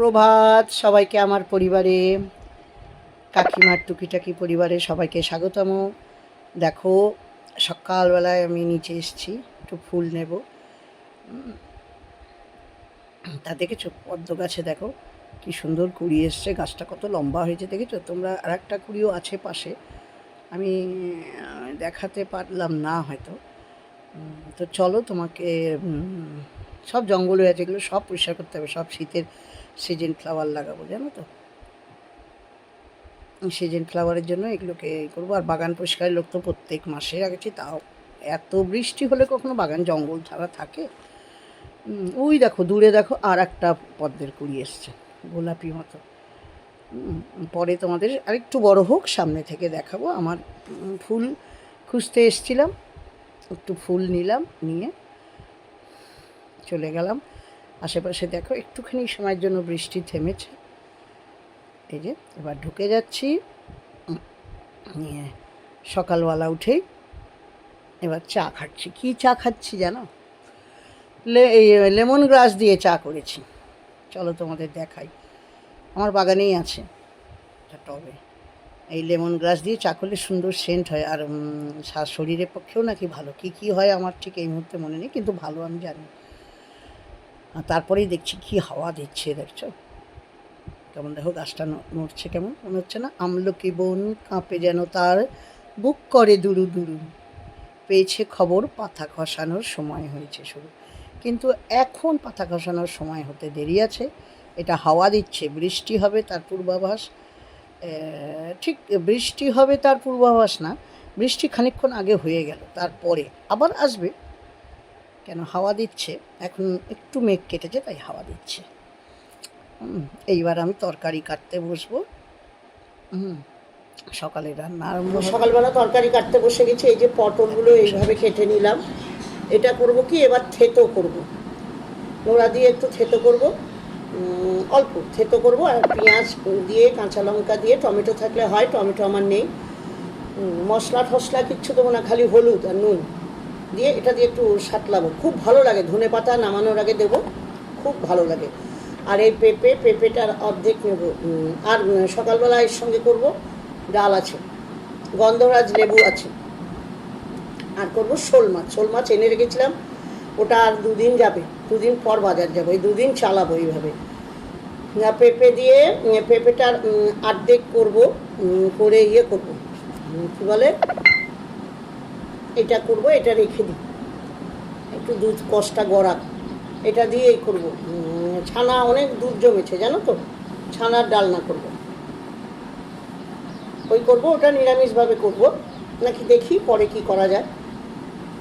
সুপ্রভাত সবাইকে আমার পরিবারে, কাকিমার টুকিটাকি পরিবারে সবাইকে স্বাগতম। দেখো, সকালবেলায় আমি নিচে এসেছি, একটু ফুল নেব। তা দেখেছ? পদ্ম গাছে দেখো, কি সুন্দর কুড়ি এসছে, গাছটা কত লম্বা হয়েছে, দেখেছ? তোমরা আর একটা কুড়িও আছে পাশে। আমি দেখাতে পারলাম না হয়তো। তো চলো তোমাকে সব জঙ্গল হয়ে আছে, এগুলো সব পরিষ্কার করতে হবে, সব শীতের সিজন ফ্লাওয়ার লাগাবো, জানো তো? সিজন ফ্লাওয়ারের জন্য এগুলোকে করব, আর বাগান পরিষ্কারের লোক তো প্রত্যেক মাসে রাখছি তাও এত বৃষ্টি হলে কখনো বাগান জঙ্গল ছাড়া থাকে। ওই দেখো, দূরে দেখো, আর একটা পদ্মের কুড়ি এসছে, গোলাপি মতো। পরে তোমাদের আরেকটু বড় হোক, সামনে থেকে দেখাবো, আমার ফুল খুঁজতে এসছিলাম, একটু ফুল নিলাম, নিয়ে চলে গেলাম। আশেপাশে দেখো একটুখানি সময়ের জন্য বৃষ্টি থেমেছে। এই যে, এবার ঢুকে যাচ্ছি। নিয়ে সকালবেলা উঠেই এবার চা খাচ্ছি। কি চা খাচ্ছি জানো? লেমন গ্রাস দিয়ে চা করেছি। চলো তোমাদের দেখাই। আমার বাগানেই আছে টবে। এই লেমন গ্রাস দিয়ে চা করলে সুন্দর সেন্ট হয়। আর শরীরের পক্ষেও নাকি ভালো। কি কি হয় আমার ঠিক এই মুহূর্তে মনে নেই, কিন্তু ভালো আমি জানি। তারপরেই দেখছি কি হাওয়া দিচ্ছে, দেখছ? কেমন দেখো, গাছটা নড়ছে কেমন? মনে হচ্ছে না আমলকি বন কাঁপে যেন তার বুক করে দুরু দুরু। পেয়েছে খবর, পাতা খসানোর সময় হয়েছে শুরু। কিন্তু এখন পাতা খসানোর সময় হতে দেরি আছে। এটা হাওয়া দিচ্ছে, বৃষ্টি হবে তার পূর্বাভাস। ঠিক, বৃষ্টি হবে তার পূর্বাভাস না। বৃষ্টি খানিকক্ষণ আগে হয়ে গেল, তারপরে আবার আসবে। কেন? হাওয়া দিচ্ছে। এখন একটু মেঘ কেটেছে তাই হাওয়া দিচ্ছে। এইবার আমি তরকারি কাটতে বসবো। হুম, সকালে রান্না আরম্ভ সকালবেলা তরকারি কাটতে বসে গেছি এই যে পটলগুলো এইভাবে কেটে নিলাম। এটা করব কি? এবার থেতো করব। নোড়া দিয়ে একটু থেতো করব। অল্প থেতো করব আর পেঁয়াজ দিয়ে কাঁচা লঙ্কা দিয়ে টমেটো থাকলে হয় টমেটো আমার নেই। মশলা টশলা কিচ্ছু দেবো না খালি হলুদ আর নুন। দিয়ে এটা দিয়ে একটু সাতলাবো। খুব ভালো লাগে ধনে পাতা নামানোর আগে দেবো খুব ভালো লাগে। আর এই পেঁপে পেঁপেটার অর্ধেক নেব আর সকালবেলা এর সঙ্গে করব ডাল আছে গন্ধরাজ লেবু আছে। আর করব শোল মাছ শোল মাছ এনে রেখেছিলাম ওটা আর দুদিন যাবে দুদিন পর বাজার যাব এই দুদিন চালাবো এইভাবে। পেঁপে দিয়ে পেঁপেটার উম, আর্ধেক করব করে ইয়ে করব কী বলে? এটা করব, এটা রেখে দিই। একটু দুধ, কষটা গড়া। এটা দিয়েই করব। ছানা অনেক দুধ জমেছে, জানো তো? ছানার ডালনা করব। ওই করব, ওটা নিরামিষভাবে করব। নাকি দেখি পরে কি করা যায়।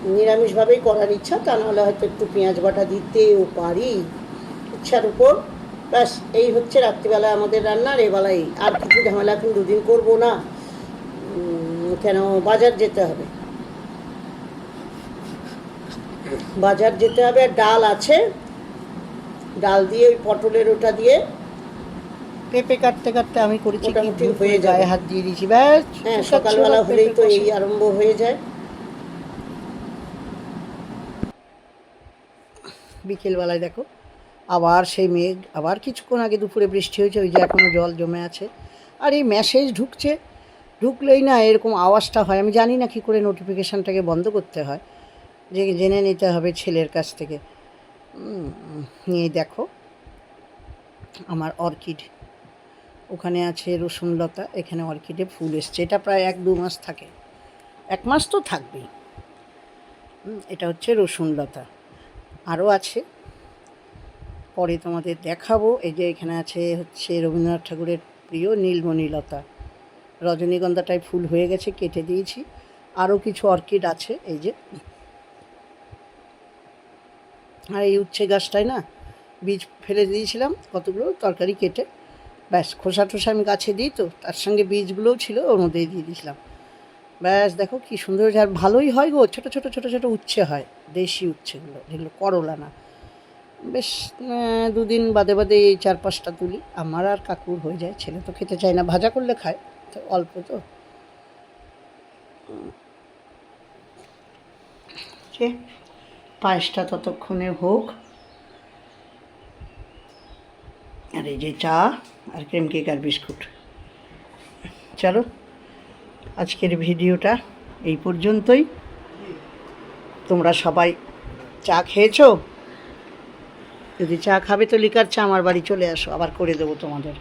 নিরামিষভাবেই করার ইচ্ছা, তা নাহলে হয়তো একটু পেঁয়াজ বাটা দিতেও পারি। ইচ্ছার উপর। ব্যাস, এই হচ্ছে রাত্রিবেলা আমাদের রান্নার এবেলায় আর কিছু ঝামেলা এখন দুদিন করব না। কেন বাজার যেতে হবে। বাজার যেতে হবে আর ডাল আছে। ডাল দিয়ে ওই পটলের ওটা দিয়ে পেঁপে কাটতে কাটতে আমি করেছি কি মোটামুটি হয়ে যায় হাত দিয়ে দিয়েছি ব্যাস। হ্যাঁ সকালবেলা হলেই তো এই আরম্ভ হয়ে যায়। বিকেলবেলায় দেখো আবার সেই মেঘ আবার কিছুক্ষণ আগে দুপুরে বৃষ্টি হয়েছে ওই যে এখনও জল জমে আছে। আর এই মেসেজ ঢুকছে ঢুকলেই না এরকম আওয়াজটা হয় আমি জানি না কী করে নোটিফিকেশানটাকে বন্ধ করতে হয়। যে জেনে নিতে হবে ছেলের কাছ থেকে। নিয়ে দেখো, আমার অর্কিড। ওখানে আছে রসুনলতা এখানে অর্কিডে ফুল এসছে। এটা প্রায় এক দু মাস থাকে। এক মাস তো থাকবেই। এটা হচ্ছে রসুনলতা আরও আছে। পরে তোমাদের দেখাবো। এই যে এখানে আছে হচ্ছে রবীন্দ্রনাথ ঠাকুরের প্রিয় নীলমণিলতা রজনীগন্ধাটায় ফুল হয়ে গেছে, কেটে দিয়েছি। আরও কিছু অর্কিড আছে। এই যে আর এই উচ্ছে গাছটায় না বীজ ফেলে দিয়েছিলাম কতগুলো তরকারি কেটে। ব্যাস, খোসা টোসা আমি গাছে দিই তো, তার সঙ্গে বীজগুলোও ছিল, ওর মধ্যেই দিয়ে দিয়েছিলাম। ব্যাস, দেখো কি সুন্দর আর ভালোই হয় গো, ছোটো ছোটো ছোটো ছোটো উচ্ছে হয়, দেশি উচ্ছেগুলো, যেগুলো করলা না। বেশ দুদিন বাদে বাদে এই চার পাঁচটা তুলি, আমার আর কাকুর হয়ে যায়, ছেলে তো খেতে চায় না, ভাজা করলে খায়, তো অল্প তো। পায়েসটা ততক্ষণে হোক। আর এই যে চা আর ক্রিম কেক আর বিস্কুট। চলো, আজকের ভিডিওটা এই পর্যন্তই। তোমরা সবাই চা খেয়েছো? যদি চা খাবে তো লিকার চা আমার বাড়ি চলে আসো, আবার করে দেবো তোমাদের।